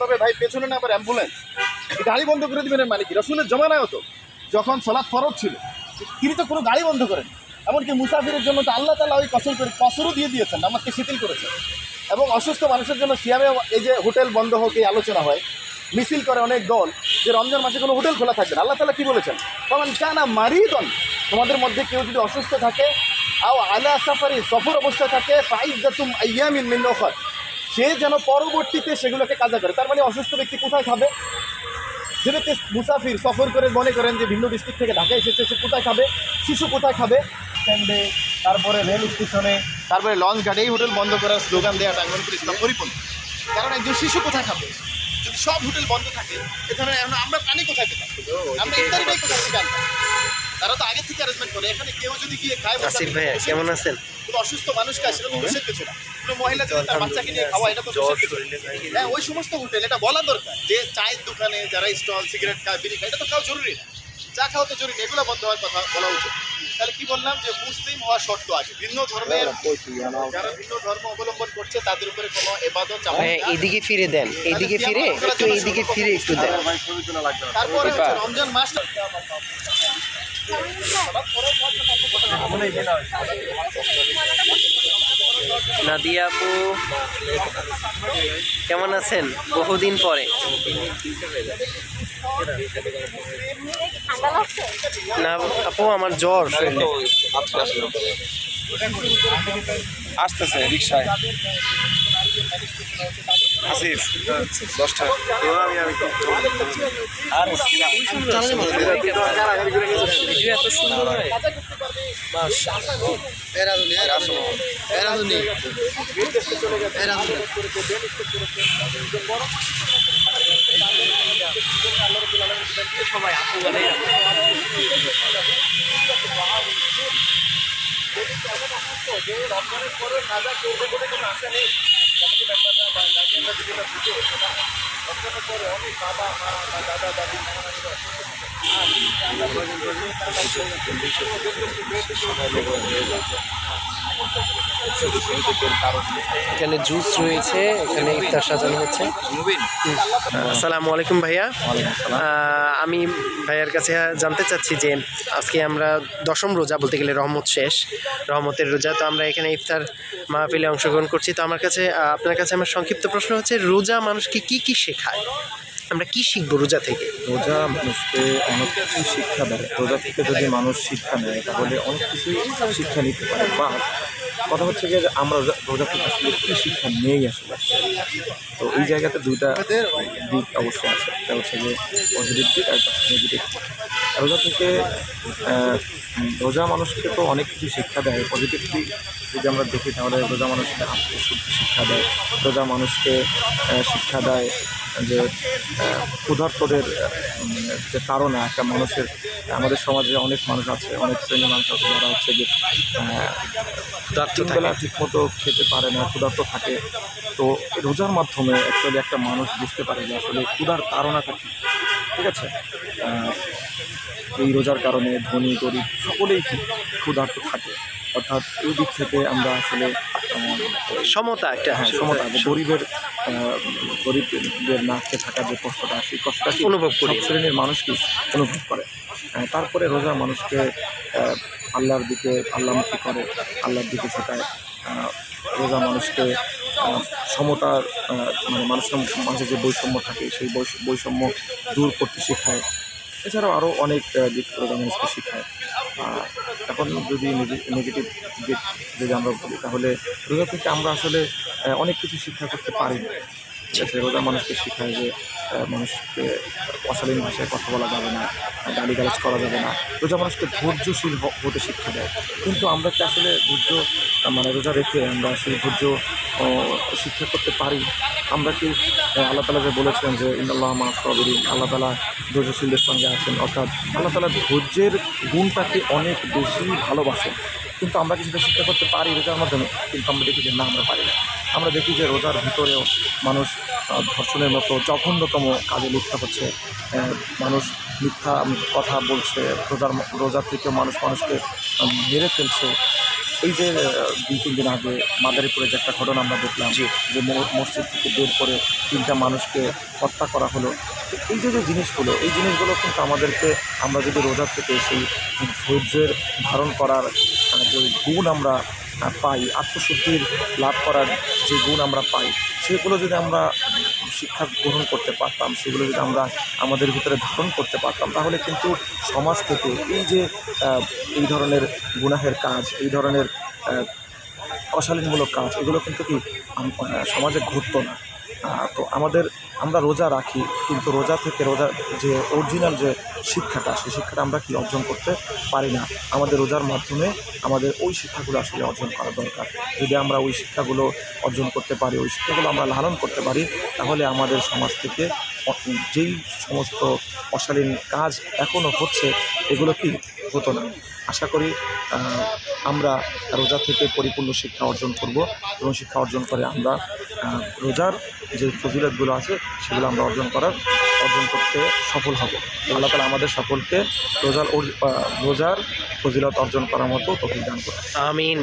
ভাবে ভাই পেছনে না আবার অ্যাম্বুলেন্স গাড়ি বন্ধ করে দিবেন মানে কি? রসুলের জমানায় হতো, যখন সলাৎ ফরজ ছিল, তিনি তো কোনো গাড়ি বন্ধ করেন এমনকি মুসাফিরের জন্য তো আল্লাহ তালা ওই কসর করে, কসরও দিয়ে দিয়েছেন, নামাজকে শিথিল করেছেন। এবং অসুস্থ মানুষের জন্য সিয়ামে এই যে হোটেল বন্ধ হোক এই আলোচনা হয়, মিছিল করে অনেক দল, যে রমজান মাসে কোনো হোটেল খোলা থাকবে না। আল্লাহ তালা কি বলেছেন? কারণ কানা মারিদন তোমাদের মধ্যে কেউ যদি অসুস্থ থাকে, আও আলা সাফারি, সফর অবস্থায় থাকে ফাইদাতুম আইয়ামিন মিন সে যেন পরবর্তীতে সেগুলোকে কাজা করে। তার মানে অসুস্থ ব্যক্তি কোথায় খাবে? যে ব্যক্তি মুসাফির সফর করে মনে করেন যে ভিন্ন ডিস্ট্রিক্ট থেকে ঢাকায় এসেছে সে কোথায় খাবে? শিশু কোথায় খাবে? স্ট্যান্ডে তারপরে রেল স্টেশনে তারপরে লঞ্চ ঘাটে এই হোটেল বন্ধ করার স্লোগান দেওয়া টাঙ্গনপুর ইসলাম পরিপূর্ণ। কারণ একজন শিশু কোথায় খাবে? যদি সব হোটেল বন্ধ থাকে এ ধরনের এখন আমরা পানি কোথায় পেতাম? আমরা কোথায় থেকে আনতাম তারা তো আগে থেকে অ্যারেঞ্জমেন্ট করে এখানে কেউ যদি গিয়ে খায় কেমন আছেন? অসুস্থ মানুষকে আসলে তো দোষের কিছু না। কোনো মহিলা যদি তার বাচ্চাকে নিয়ে খাওয়া এটা তো দোষের কিছু না। হ্যাঁ ওই সমস্ত হোটেল এটা বলা দরকার যে চায়ের দোকানে যারা স্টল সিগারেট খায় বিড়ি খায় এটা তো খাওয়া জরুরি না চা খাওয়া তো জরুরি এগুলো বন্ধ হওয়ার কথা বলা উচিত তাহলে কি বললাম যে মুসলিম হওয়া শর্ত আছে ভিন্ন ধর্মের যারা ভিন্ন ধর্ম অবলম্বন করছে তাদের উপরে কোনো এবাদত চাপানো না। এদিকে ফিরে দেন এদিকে ফিরে একটু এইদিকে ফিরে একটু দেন তারপরে হচ্ছে রমজান মাস নাদিয়া আপু কেমন আছেন? বহুদিন পরে। না আপু আমার জ্বর শরীরে। আসতেছে রিক্সায় আসিফ দশটা আর এত সুন্দর হয়। বাস। এরাদুনি এরাদুনি এরাদুনি এরাদুনি সবাই আসো বলে যে রমজানের পরে কোনো আশা নেই গার্জিয়ানরা যদি বুঝে রমজানের পরে অনেক বাবা মা দাদা দাদি নানা এখানে জুস রয়েছে, এখানে ইফতার সাজানো হচ্ছে। আসসালামু আলাইকুম ভাইয়া। আমি ভাইয়ার কাছে জানতে চাচ্ছি যে আজকে আমরা দশম রোজা বলতে গেলে রহমত শেষ, রহমতের রোজা। তো আমরা এখানে ইফতার মাহফিলে অংশগ্রহণ করছি। তো আমার কাছে আপনার কাছে আমার সংক্ষিপ্ত প্রশ্ন হচ্ছে, রোজা মানুষকে কি কি শেখায়? আমরা কি শিখব রোজা থেকে? রোজা মানুষকে অনেক কিছু শিক্ষা দেয়। রোজা থেকে যদি মানুষ শিক্ষা নেয়, তাহলে অনেক কিছু শিক্ষা নিতে পারে। বা কথা হচ্ছে গিয়ে যে আমরা রোজা- থেকে আসলে কী শিক্ষা নেই আসলে। তো এই জায়গাতে দুইটা দিক অবশ্যই আছে। একটা হচ্ছে যে পজিটিভ দিক, আর নেগেটিভ রোজা থেকে রোজা মানুষকে তো অনেক কিছু শিক্ষা দেয়। পজিটিভ দিক যদি আমরা দেখি, তাহলে রোজা মানুষকে আত্মশুদ্ধি শিক্ষা দেয়। রোজা মানুষকে শিক্ষা দেয়। যে ক্ষুধার্তদের যে তাড়না একটা মানুষের আমাদের সমাজে অনেক মানুষ আছে অনেক শ্রেণির মানুষ আছে যারা হচ্ছে যে ক্ষুধার্ত তিন বেলা ঠিক মতো খেতে পারে না ক্ষুধার্ত থাকে। তো রোজার মাধ্যমে অ্যাকচুয়ালি একটা মানুষ বুঝতে পারে যে আসলে ক্ষুধার তাড়নাটা কী। ঠিক আছে? এই রোজার কারণে ধনী গরিব সকলেই ক্ষুধার্ত থাকে। অর্থাৎ এই দিক থেকে আমরা আসলে সমতা একটা হ্যাঁ সমতা গরিবের গরিবদের না খেয়ে থাকার যে কষ্টটা সেই কষ্টটা অনুভব করি। শ্রেণির মানুষকে অনুভব করে। তারপরে রোজা মানুষকে আল্লাহর দিকে আল্লাহমুখী করে আল্লাহর দিকে শেখায় রোজা মানুষকে সমতার মানে মানুষের মাঝে যে বৈষম্য থাকে সেই বৈষ- বৈষম্য দূর করতে শেখায়। এছাড়াও আরও অনেক দিক রোজা মানুষকে শেখায়। এখন যদি নেগেটিভ দিক যদি আমরা বলি, তাহলে রোজা থেকে আমরা আসলে অনেক কিছু শিক্ষা করতে পারি। রোজা মানুষকে শেখায় যে মানুষকে অশালীন ভাষায় কথা বলা যাবে না গালিগালাজ করা যাবে না। রোজা মানুষকে ধৈর্যশীল হতে শিক্ষা দেয়। কিন্তু আমরা কি আসলে ধৈর্য মানে রোজা রেখে আমরা সেই ধৈর্য শিক্ষা করতে পারি? আমরা কি আল্লাহ তালা যে বলেছেন যে ইন্দাল্লাহ মাহসাবির আল্লাহ তালা ধৈর্যশীলদের সঙ্গে আছেন। অর্থাৎ আল্লাহ তালা ধৈর্যের গুণটাকে অনেক বেশি ভালোবাসেন। কিন্তু আমরা কি সেটা শিক্ষা করতে পারি রোজার মাধ্যমে কিন্তু আমরা দেখি যে না আমরা পারি না। আমরা দেখি যে রোজার ভিতরেও মানুষ ধর্ষণের মতো জঘন্যতম কাজে লিপ্ত হচ্ছে। মানুষ মিথ্যা কথা বলছে রোজার রোজার থেকেও মানুষ মানুষকে মেরে ফেলছে। এই যে দুই তিন দিন আগে মাদারীপুরে যে একটা ঘটনা আমরা দেখলাম যে মসজিদ থেকে বের করে তিনটা মানুষকে হত্যা করা হলো। এই যে যে জিনিসগুলো এই জিনিসগুলো কিন্তু আমাদেরকে আমরা যদি রোজা থেকে সেই ধৈর্যের ধারণ করার যে গুণ আমরা পাই, আত্মশুদ্ধির লাভ করার যে গুণ আমরা পাই, সেগুলো যদি আমরা শিক্ষা গ্রহণ করতে পারতাম, সেগুলো যদি আমরা আমাদের ভিতরে ধারণ করতে পারতাম, তাহলে কিন্তু সমাজ থেকে এই যে এই ধরনের গুনাহের কাজ, এই ধরনের অশালীনমূলক কাজ, এগুলো কিন্তু কি সমাজে ঘটতো না। তো আমাদের আমরা রোজা রাখি, কিন্তু রোজা থেকে রোজা যে অরিজিনাল যে শিক্ষাটা, সেই শিক্ষাটা আমরা কি অর্জন করতে পারি না? আমাদের রোজার মাধ্যমে আমাদের ওই শিক্ষাগুলো আসলে অর্জন করা দরকার। যদি আমরা ওই শিক্ষাগুলো অর্জন করতে পারি, ওই শিক্ষাগুলো আমরা লালন করতে পারি, তাহলে আমাদের সমাজ থেকে যেই সমস্ত অশালীন কাজ এখনও হচ্ছে, এগুলো কি হতো না? আশা করি আমরা রোজা থেকে পরিপূর্ণ শিক্ষা অর্জন করব এবং শিক্ষা অর্জন করে আমরা রোজার যে ফজিলতগুলো আছে, সেগুলো আমরা অর্জন করার, অর্জন করতে সফল হব। আল্লাহ তালা আমাদের সকলকে রোজার রোজার ফজিলত অর্জন করার মতো তফিক দান করুন। আমিন।